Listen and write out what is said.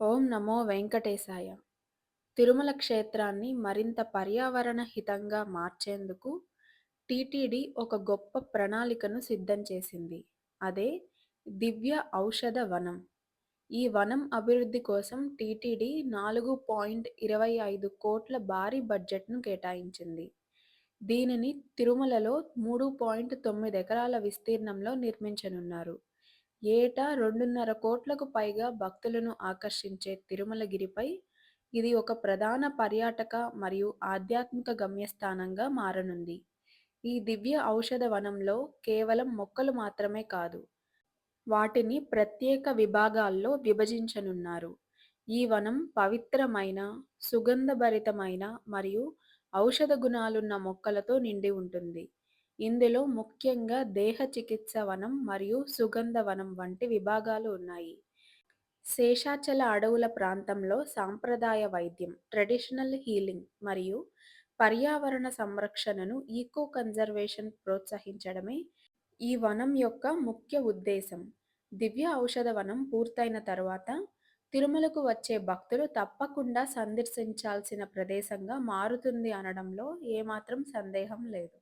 ఓం నమో వెంకటేశాయ. తిరుమల క్షేత్రాన్ని మరింత పర్యావరణ హితంగా మార్చేందుకు టీటీడీ ఒక గొప్ప ప్రణాళికను సిద్ధం చేసింది. అదే దివ్య ఔషధ వనం. ఈ వనం అభివృద్ధి కోసం టీటీడీ నాలుగు పాయింట్ ఇరవై ఐదు కోట్ల భారీ బడ్జెట్ను కేటాయించింది. దీనిని తిరుమలలో మూడు పాయింట్ తొమ్మిది ఎకరాల విస్తీర్ణంలో నిర్మించనున్నారు. ఏటా రెండున్నర కోట్లకు పైగా భక్తులను ఆకర్షించే తిరుమలగిరిపై ఇది ఒక ప్రధాన పర్యాటక మరియు ఆధ్యాత్మిక గమ్యస్థానంగా మారనుంది. ఈ దివ్య ఔషధ వనంలో కేవలం మొక్కలు మాత్రమే కాదు వాటిని ప్రత్యేక విభాగాల్లో విభజించనున్నారు. ఈ వనం పవిత్రమైన సుగంధభరితమైన మరియు ఔషధ గుణాలున్న మొక్కలతో నిండి ఉంటుంది. ఇందులో ముఖ్యంగా దేహ చికిత్స వనం మరియు సుగంధ వనం వంటి విభాగాలు ఉన్నాయి. శేషాచల అడవుల ప్రాంతంలో సాంప్రదాయ వైద్యం ట్రెడిషనల్ హీలింగ్ మరియు పర్యావరణ సంరక్షణను ఈకో కన్జర్వేషన్ ప్రోత్సహించడమే ఈ వనం యొక్క ముఖ్య ఉద్దేశం. దివ్య ఔషధ వనం పూర్తయిన తర్వాత తిరుమలకు వచ్చే భక్తులు తప్పకుండా సందర్శించాల్సిన ప్రదేశంగా మారుతుంది అనడంలో ఏమాత్రం సందేహం లేదు.